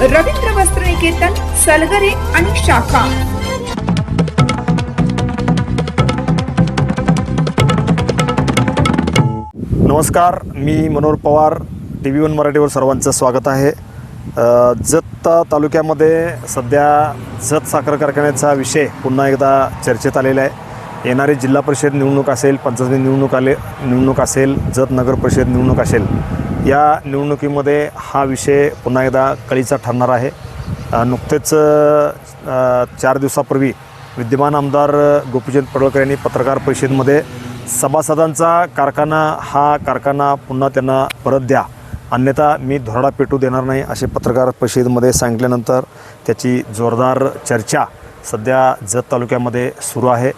रवींद्र वस्त्र निकेतन सलगरे आणि शाखा. नमस्कार मी Manohar Pawar T V one मराठीवर सर्वांचं स्वागत आहे. जत तालुक्यामध्ये सध्या जत साखर कारखान्याचा विषय पुन्हा एकदा चर्चेत आलेला आहे. येणारी जिल्हा परिषद निवडणूक असेल पंचायत निवडणूक आले निवडणूक असेल जत नगर परिषद निवडणूक असेल या निवडणुकीमध्ये हा विषय पुन्हा एकदा कळीचा ठरणार आहे. नुकतेच चार दिवसापूर्वी विद्यमान आमदार गोपीचंद पडळकर यांनी पत्रकार परिषदेमध्ये सभासदांचा कारखाना हा कारखाना पुन्हा त्यांना परत द्या. अन्यथा मी धोरडा पेटू देणार नाही असे पत्रकार परिषदेमध्ये सांगितल्यानंतर त्याची जोरदार चर्चा सध्या जत तालुक्यामध्ये सुरू आहे.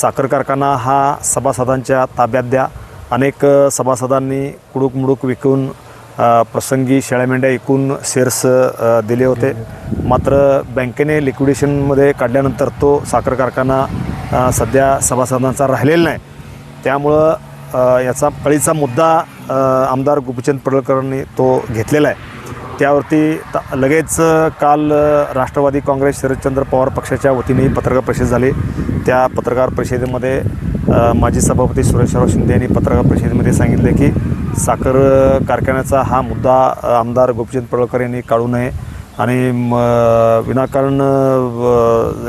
साखर कारखाना हा सभासदांच्या ताब्यात द्या. अनेक सभासदांनी कुडूक मुडूक विकून प्रसंगी शेळ्या मेंढ्या एकूण शेअर्स दिले होते. मात्र बँकेने लिक्विडेशनमध्ये काढल्यानंतर तो साखर कारखाना सध्या सभासदांचा राहिलेला नाही. त्यामुळं याचा कळीचा मुद्दा आमदार गोपीचंद पडळकरांनी तो घेतलेला आहे. त्यावरती त लगेच काल राष्ट्रवादी काँग्रेस शरदचंद्र पवार पक्षाच्या वतीने पत्रकार परिषद झाली. त्या पत्रकार परिषदेमध्ये माजी सभापती सुरेशराव शिंदे यांनी पत्रकार परिषदेमध्ये सांगितले की साखर कारखान्याचा हा मुद्दा आमदार गोपीचंद पडळकर यांनी काढू नये आणि म, विनाकारण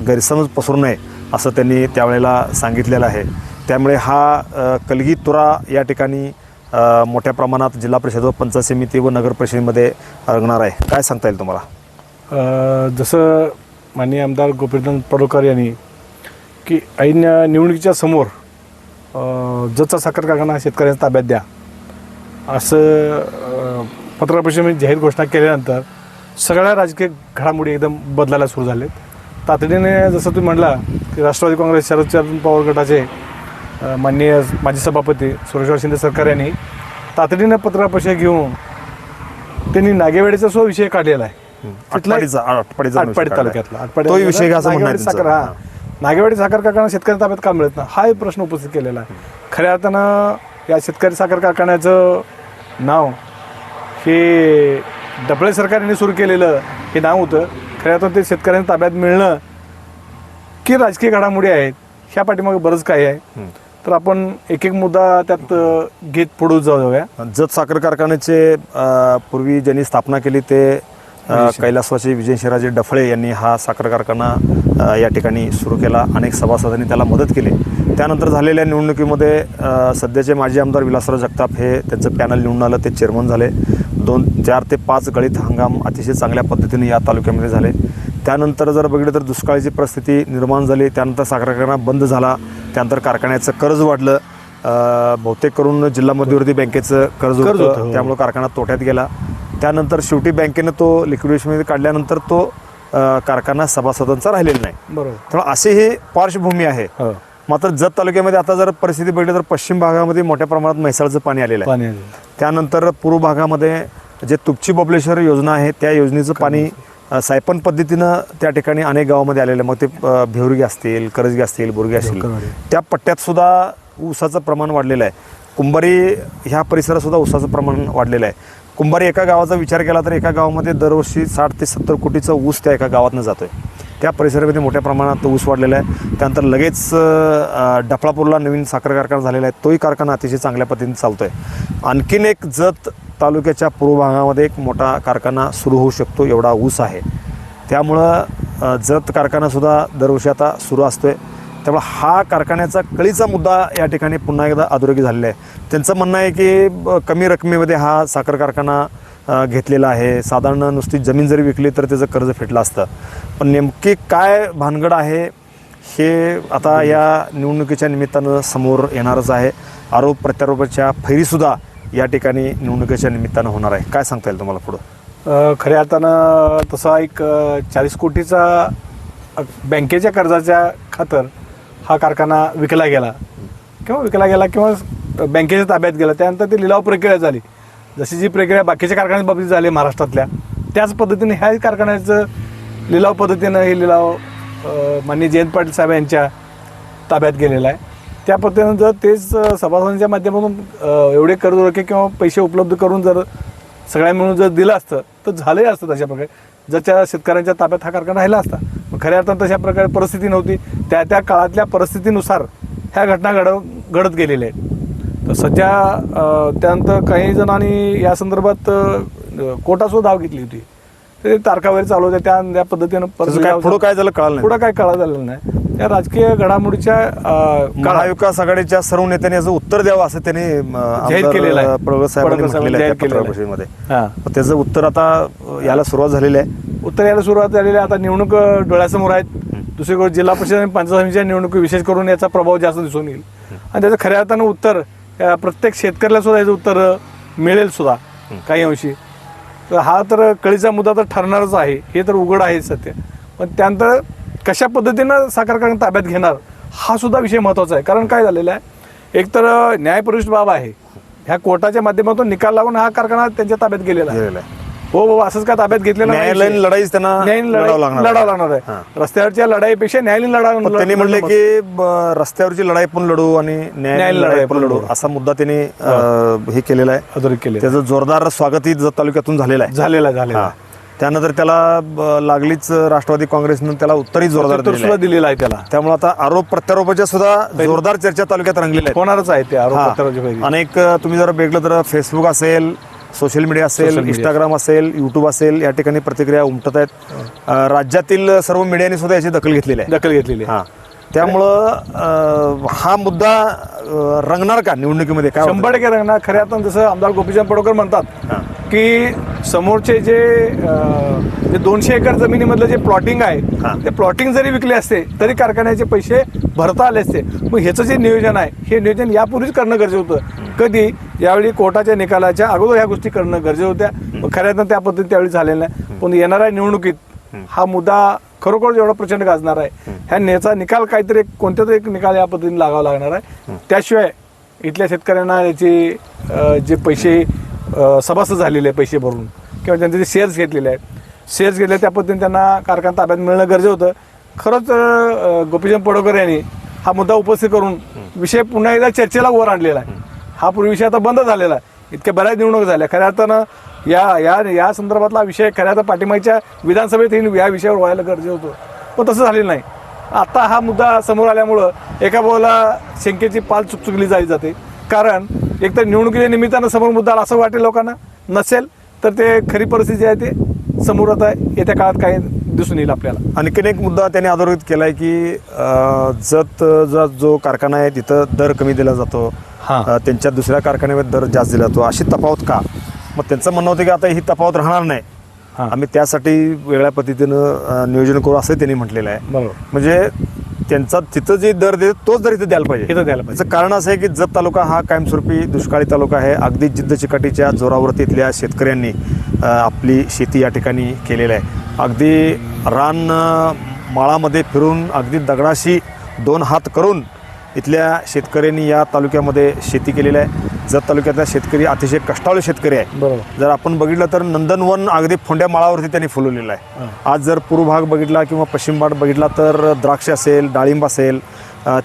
गैरसमज पसरू नये असं त्यांनी त्यावेळेला सांगितलेलं आहे. त्यामुळे हा कलगी तुरा या ठिकाणी मोठ्या प्रमाणात जिल्हा परिषद व पंचायत समिती व नगर परिषदेमध्ये रंगणार आहे. काय सांगता येईल तुम्हाला? जसं माननीय आमदार गोपीचंद पडळकर यांनी की ऐन निवडणुकीच्या समोर अ, जतचा साखर कारखाना शेतकऱ्यांच्या ताब्यात द्या. असं अ, पत्रकार परिषदेमध्ये जाहीर घोषणा केल्यानंतर सगळ्या राजकीय घडामोडी एकदम बदलायला सुरू झालेत. तातडीने जसं तुम्ही म्हणला की राष्ट्रवादी काँग्रेस शरदचंद्र पवार गटाचे माननीय माजी सभापती सुरेशराव शिंदे सरकार यांनी तातडीने पत्रकार परिषद घेऊन त्यांनी नागेवाडीचा सुद्धा विषय काढलेला आहे. आटपाडी. तालुक्यातला. आटपाडी साखर. हा. नागेवाडी साखर कारखाना शेतकरी ताब्यात का मिळत नाही? हा एक प्रश्न उपस्थित केलेला आहे. खऱ्या अर्थानं या शेतकरी साखर कारखान्याचं नाव हे डबळे सरकारने सुरू केलेलं हे नाव होतं. खऱ्या अर्थानं ते शेतकऱ्यांच्या ताब्यात मिळणं की राजकीय घडामोडी आहेत ह्या पाठीमागे बरंच काही आहे. तर आपण एक एक मुद्दा त्यात घेत पुढे जाऊया. जत साखर कारखान्याचे पूर्वी ज्यांनी स्थापना केली ते कैलासवासी विजयशिराजे डफळे यांनी हा साखर कारखाना या ठिकाणी सुरू केला. अनेक सभासदांनी त्याला मदत केली. त्यानंतर झालेल्या निवडणुकीमध्ये सध्याचे माजी आमदार विलासराव जगताप हे त्यांचं पॅनल निवडून आलं. ते चेअरमन झाले. दोन चार ते पाच गळीत हंगाम अतिशय चांगल्या पद्धतीने या तालुक्यामध्ये झाले. त्यानंतर जर बघितलं तर दुष्काळाची परिस्थिती निर्माण झाली. त्यानंतर साखर कारखाना बंद झाला. त्यानंतर कारखान्याचं कर्ज वाढलं. बहुतेक करून जिल्हा मध्यवर्ती बँकेचं कर्ज होतं, हो. त्यामुळं कारखाना तोट्यात गेला. त्यानंतर शेवटी बँकेनं तो लिक्विडेशनमध्ये काढल्यानंतर तो कारखाना सभासदांचा राहिलेला नाही. बरोबर. त्यामुळे अशी ही पार्श्वभूमी आहे. हो. मात्र जत तालुक्यामध्ये आता जर परिस्थिती बघितली तर पश्चिम भागामध्ये मोठ्या प्रमाणात म्हैसाळचं पाणी आलेलं आहे. त्यानंतर पूर्व भागामध्ये जे तुपची बबलेश्वर योजना आहे त्या योजनेचं पाणी सायपन पद्धतीनं त्या ठिकाणी अनेक गावामध्ये आलेलं आहे. मग ते भिवरगी असतील करजगी असतील बुरगी असतील. त्या पट्ट्यात सुद्धा ऊसाचं प्रमाण वाढलेलं आहे. कुंभारी ह्या परिसरात सुद्धा ऊसाचं प्रमाण वाढलेलं आहे. कुंभार एका गावाचा विचार केला तर एका गावामध्ये दरवर्षी साठ ते सत्तर कोटीचा ऊस त्या एका गावातनं आहे त्या परिसरामध्ये मोठ्या प्रमाणात ऊस वाढलेला आहे. त्यानंतर लगेच डफळापूरला नवीन साखर कारखाना झालेला आहे. तोही कारखाना अतिशय चांगल्या पद्धतीने चालतो आहे आणखीन एक जत तालुक्याच्या पूर्व भागामध्ये एक मोठा कारखाना सुरू होऊ शकतो एवढा ऊस आहे. त्यामुळं जत कारखानासुद्धा दरवर्षी आता सुरू असतो आहे त्यामुळे हा कारखान्याचा कळीचा मुद्दा या ठिकाणी पुन्हा एकदा अधोरेखी झालेला आहे. त्यांचं म्हणणं आहे की ब- कमी रकमेमध्ये हा साखर कारखाना घेतलेला आहे. साधारण नुसती जमीन जरी विकली तर त्याचं कर्ज फेटलं असतं. पण नेमकी काय भानगड आहे हे आता या निवडणुकीच्या निमित्तानं समोर येणारच आहे. आरोप प्रत्यारोपाच्या फैरीसुद्धा या ठिकाणी निवडणुकीच्या निमित्तानं होणार आहे. काय सांगता येईल तुम्हाला पुढं? खऱ्या अर्थानं तसा एक चाळीस कोटीचा बँकेच्या कर्जाच्या खातर हा कारखाना विकला गेला. किंवा विकला गेला किंवा बँकेच्या ताब्यात गेला त्यानंतर ती लिलाव प्रक्रिया झाली. जशी जी प्रक्रिया बाकीच्या कारखान्याच्या बाबतीत झाली महाराष्ट्रातल्या त्याच पद्धतीने ह्या कारखान्याचं लिलाव पद्धतीनं हे लिलाव माननीय जयंत पाटील साहेब यांच्या ताब्यात गेलेला आहे. त्या पद्धतीनं जर तेच सभासदांच्या माध्यमातून एवढे कर्ज रोखे किंवा पैसे उपलब्ध करून जर सगळ्या मिळून जर दिलं असतं तर झालंही असतं तशा प्रकारे. जर त्या शेतकऱ्यांच्या ताब्यात हा कारखाना राहिला असता खऱ्या अर्थानं तशा प्रकारे परिस्थिती नव्हती. त्या त्या काळातल्या परिस्थितीनुसार ह्या घटना घडव घडत गेलेल्या आहेत. तर सध्या त्यानंतर काही जणांनी या संदर्भात कोर्टासुद्धा धाव घेतली होती. ते तारखावर चालू होत्या. त्या त्या पद्धतीनं पुढं काय झालं कळालं पुढं काय कळा झालेलं नाही. त्या राजकीय घडामोडीच्या महाविकास आघाडीच्या सर्व नेत्यांनी याचं उत्तर द्यावं असं त्यांनी जाहीर केलेलं आहे. त्याचं उत्तर आता अं, यायला सुरुवात झालेली आहे. उत्तर यायला सुरुवात झालेली आता निवडणूक डोळ्यासमोर आहेत. दुसरीकडे जिल्हा परिषद आणि पंचायत समितीच्या निवडणुकी विशेष करून याचा प्रभाव जास्त दिसून येईल. आणि त्याचं खऱ्या अर्थानं उत्तर प्रत्येक शेतकऱ्याला सुद्धा याचं उत्तर मिळेल सुद्धा. काही अंशी. तर हा तर कळीचा मुद्दा तर ठरणारच आहे. हे तर उघड आहे सत्य. पण त्यानंतर कशा पद्धतीनं साखर कारखाना ताब्यात घेणार हा सुद्धा विषय महत्त्वाचा आहे. कारण काय झालेलं आहे? एक तर अ, न्यायपरिष्ठ बाब आहे. ह्या कोर्टाच्या माध्यमातून निकाल लागून हा कारखाना त्यांच्या ताब्यात गेलेलं आहे. हो बाबा असंच काय ताब्यात घेतलेलं न्यायालयीन. लढाईच त्यांना न्यायालयीन लढावं लढाई लागणार लढावं लागणार हा. आहे रस्त्यावरच्या लढाईपेक्षा न्यायालयीन लढा पण त्यांनी म्हणले की ब- रस्त्यावरची लढाई पण लढू आणि न्यायालयीन लढाई पण लढू असा मुद्दा त्यांनी अं, हे केलेला आहे. केले त्याचं जोरदार स्वागतही जत तालुक्यातून झालेलं आहे. झालेला झालेला हा. त्यानंतर त्याला ब- लागलीच राष्ट्रवादी काँग्रेसनं त्याला उत्तरही जोरदार उत्तर दिलेलं सुद्धा आहे. दिलेला आहे त्याला. त्यामुळे आता आरोप प्रत्यारोपाच्या सुद्धा जोरदार चर्चा तालुक्यात रंगलेल्या आहेत. होणारच आहे ते आरोप हा. अनेक अ, तुम्ही जर बघितलं तर फेसबुक असेल सोशल मीडिया असेल. इंस्टाग्राम असेल युट्यूब असेल या ठिकाणी प्रतिक्रिया उमटत आहेत राज्यातील सर्व मीडियाने सुद्धा याची दखल घेतलेली आहे दखल घेतलेली आहे. हा त्यामुळं हा मुद्दा रंगणार का निवडणुकीमध्ये काय शंभर? टक्के रंगणार खऱ्या अर्थानं जसं आमदार गोपीचंद पडोकर म्हणतात. की समोरचे जे दोनशे एकर जमिनीमधलं जे प्लॉटिंग. आहे ते प्लॉटिंग जरी विकले असते तरी कारखान्याचे पैसे भरता आले असते. मग ह्याचं जे नियोजन आहे हे नियोजन यापूर्वीच करणं गरजेचं होतं. कधी? यावेळी कोर्टाच्या निकालाच्या अगोदर ह्या गोष्टी करणं गरजेचं होत्या. मग खऱ्या अर्थानं त्या पद्धतीने त्यावेळी झालेलं नाही. पण येणाऱ्या निवडणुकीत हा मुद्दा खरोखर एवढा प्रचंड गाजणार आहे ह्या नेचा निकाल काहीतरी एक- कोणत्या तरी एक निकाल या पद्धतीने लागावा लागणार आहे. त्याशिवाय इथल्या शेतकऱ्यांना याचे जे पैसे सभासद झालेले आहे पैसे भरून. किंवा त्यांचे जे शेअर्स घेतलेले आहेत. शेअर्स घेतले त्या पद्धतीने त्यांना कारखाना ताब्यात मिळणं गरजेचं होतं. खरंच गोपीचंद पडोकर यांनी हा मुद्दा उपस्थित करून विषय पुन्हा एकदा चर्चेला वर आणलेला आहे. हा पूर्वी विषय आता बंद झालेला आहे. इतक्या बऱ्याच निवडणूक झाल्या. खऱ्या अर्थानं या या या संदर्भातला विषय खऱ्या तर पाठिंबाच्या विधानसभेत ही या विषयावर व्हायला गरजेचं होतं. पण तसं झालेलं नाही. आता हा मुद्दा समोर आल्यामुळं एका बाजूला शंकेची पाल चुकचुकली जाली जाते. कारण एकतर निवडणुकीच्या निमित्तानं समोर मुद्दा आला असं वाटेल लोकांना. नसेल तर ते खरी परिस्थिती आहे ते समोर आता येत्या काळात काही दिसून येईल आपल्याला. आणखीन एक मुद्दा त्यांनी अधोरेखित केलाय की अ, जत जो जो कारखाना आहे तिथं दर कमी दिला जातो. हा. त्यांच्या दुसऱ्या कारखान्यामध्ये दर जास्त दिला जातो. अशी तफावत का? मग त्यांचं म्हणणं होतं की आता ही तफावत राहणार नाही. आम्ही त्यासाठी वेगळ्या पद्धतीनं नियोजन करू असं त्यांनी म्हटलेलं आहे. बरोबर. म्हणजे त्यांचा तिथं जे दर देतो तोच दर इथं द्यायला पाहिजे. इथं द्यायला पाहिजे. याचं कारण असं आहे की जत तालुका हा कायमस्वरूपी दुष्काळी तालुका आहे. अगदी जिद्द चिकाटीच्या जोरावरती इथल्या शेतकऱ्यांनी आपली शेती या ठिकाणी केलेली आहे. अगदी रान माळामध्ये फिरून अगदी दगडाशी दोन हात करून इथल्या शेतकऱ्यांनी या तालुक्यामध्ये शेती केलेली आहे. जत तालुक्यातला शेतकरी अतिशय कष्टाळू शेतकरी आहे. बरोबर. जर आपण बघितलं तर नंदनवन अगदी फोंड्या माळावरती त्यांनी फुलवलेलं आहे. आज जर पूर्व भाग बघितला किंवा पश्चिम भाग बघितला तर द्राक्ष असेल डाळिंब असेल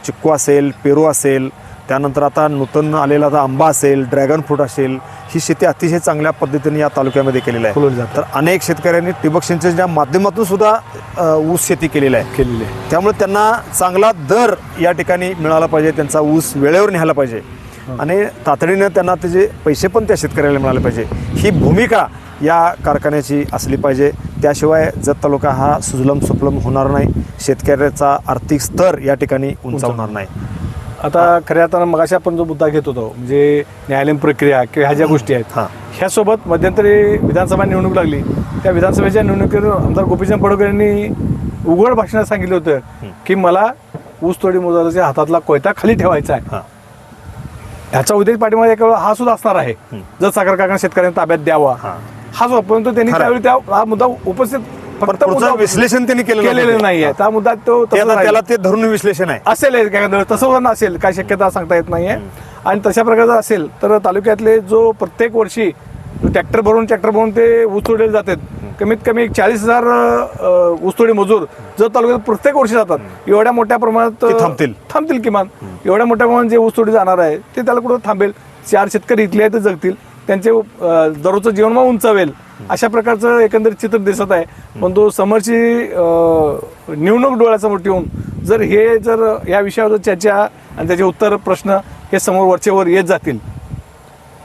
चिक्कू असेल पेरू असेल त्यानंतर आता नूतन आलेला आता आंबा असेल ड्रॅगन फ्रूट असेल ही शेती अतिशय चांगल्या पद्धतीने या तालुक्यामध्ये केलेली आहे. तर अनेक शेतकऱ्यांनी ठिबक सिंचनच्या माध्यमातून सुद्धा ऊस शेती केलेली आहे. केलेली आहे. त्यामुळे त्यांना चांगला दर या ठिकाणी मिळाला पाहिजे त्यांचा ऊस वेळेवर न्यायला पाहिजे. आणि तातडीनं त्यांना त्याचे पैसे पण त्या शेतकऱ्याला मिळाले पाहिजे ही भूमिका या कारखान्याची असली पाहिजे. त्याशिवाय जत तालुका हा सुजलम सुफलम होणार नाही. शेतकऱ्याचा आर्थिक स्तर या ठिकाणी उंचावणार. नाही. आता खऱ्या अर्थानं मगाशी आपण जो मुद्दा घेत होतो म्हणजे न्यायालयीन प्रक्रिया किंवा ह्या ज्या गोष्टी आहेत हां. ह्यासोबत मध्यंतरी विधानसभा निवडणूक लागली. त्या विधानसभेच्या निवडणुकीत आमदार गोपीचंद पडोकर यांनी उघड भाषणात सांगितलं होतं की मला ऊसतोडी मोजाराच्या हातातला कोयता खाली ठेवायचा आहे. हां. ह्याचा उद्देश पाठीमागे एक हा सुद्धा असणार आहे. जर साखर कारखाना शेतकऱ्यांना ताब्यात द्यावा. हां. जो परंतु त्यांनी. त्यावेळी त्या हा मुद्दा उपस्थित फक्त पुढचं विश्लेषण त्यांनी केलेलं केलेलं. नाहीये. त्या मुद्दा तो ते तसाच आता राहील. त्याला ते धरून विश्लेषण आहे. असेल काय तसं होणं असेल. काय शक्यता सांगता येत नाहीये. आणि तशा प्रकारचं असेल तर तालुक्यातले जो प्रत्येक वर्षी ट्रॅक्टर भरून ट्रॅक्टर भरून ते ऊस तोडले जातात. कमीत कमी चाळीस हजार ऊसतोडी मजूर जर तालुक्यात प्रत्येक वर्षी जातात एवढ्या मोठ्या प्रमाणात ते थांबतील. थांबतील किमान. एवढ्या मोठ्या प्रमाणात जे ऊसतोडी जाणार आहे ते त्याला कुठं थांबेल? चार शेतकरी इथले आहेत ते जगतील. त्यांचे दररोजचं जीवनमान उंचावेल. अशा प्रकारचं एकंदरीत चित्र दिसत आहे. पण तो समोरची निवडणूक डोळ्यासमोर ठेवून जर हे जर या विषयावर चर्चा आणि त्याचे उत्तर प्रश्न हे समोर वरचेवर येत जातील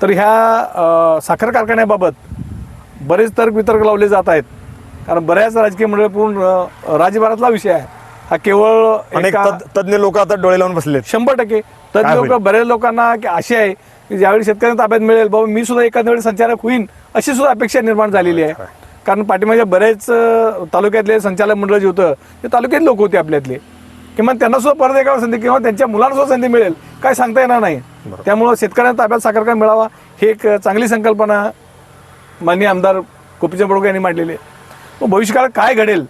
तर ह्या साखर कारखान्याबाबत बरेच तर्क वितर्क लावले जात आहेत. कारण बऱ्याच राजकीय मंडळ पूर्ण राज्यभरातला विषय आहे. हा केवळ तज्ञ लोक आता डोळे लावून बसलेत. शंभर टक्के. काय लोक? बऱ्याच लोकांना की असे आहे की ज्यावेळी शेतकऱ्यांना ताब्यात मिळेल बाबा मी सुद्धा एखाद्या वेळी संचालक होईन अशी सुद्धा अपेक्षा निर्माण झालेली आहे. कारण पाठीमागे बरेच तालुक्यातले संचालक मंडळ जे होतं ते तालुक्यात लोक होते आपल्यातले. किमान त्यांना सुद्धा परत एका संधी किंवा त्यांच्या मुलांना सुद्धा संधी मिळेल काय सांगता येणार नाही. त्यामुळं शेतकऱ्यांना ताब्यात साखर कारखाना मिळावा हे एक चांगली संकल्पना माननीय आमदार गोपीचंद बडोके यांनी मांडलेली आहे. भविष्यकाळात काय घडेल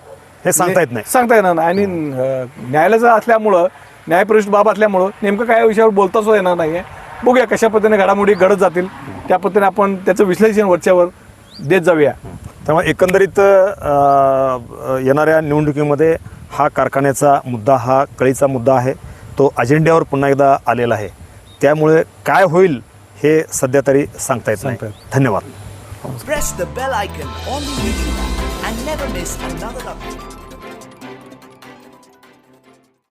हे सांगता येत नाही. सांगता येणार नाही. आणि न्यायालयाचं असल्यामुळं न्यायप्रविष्ट बाब असल्यामुळं नेमकं काय विषयावर बोलता सुद्धा येणार नाहीये. बघूया कशा पद्धतीने घडामोडी घडत जातील. त्या पद्धतीने आपण त्याचं विश्लेषण वरच्यावर देत जाऊया. त्यामुळे एकंदरीत अ, येणाऱ्या निवडणुकीमध्ये हा कारखान्याचा मुद्दा हा कळीचा मुद्दा आहे. तो अजेंड्यावर पुन्हा एकदा आलेला आहे. त्यामुळे काय होईल हे सध्या तरी सांगता येत नाही. सांगता धन्यवाद. Press the bell icon on the YouTube app and never miss another update.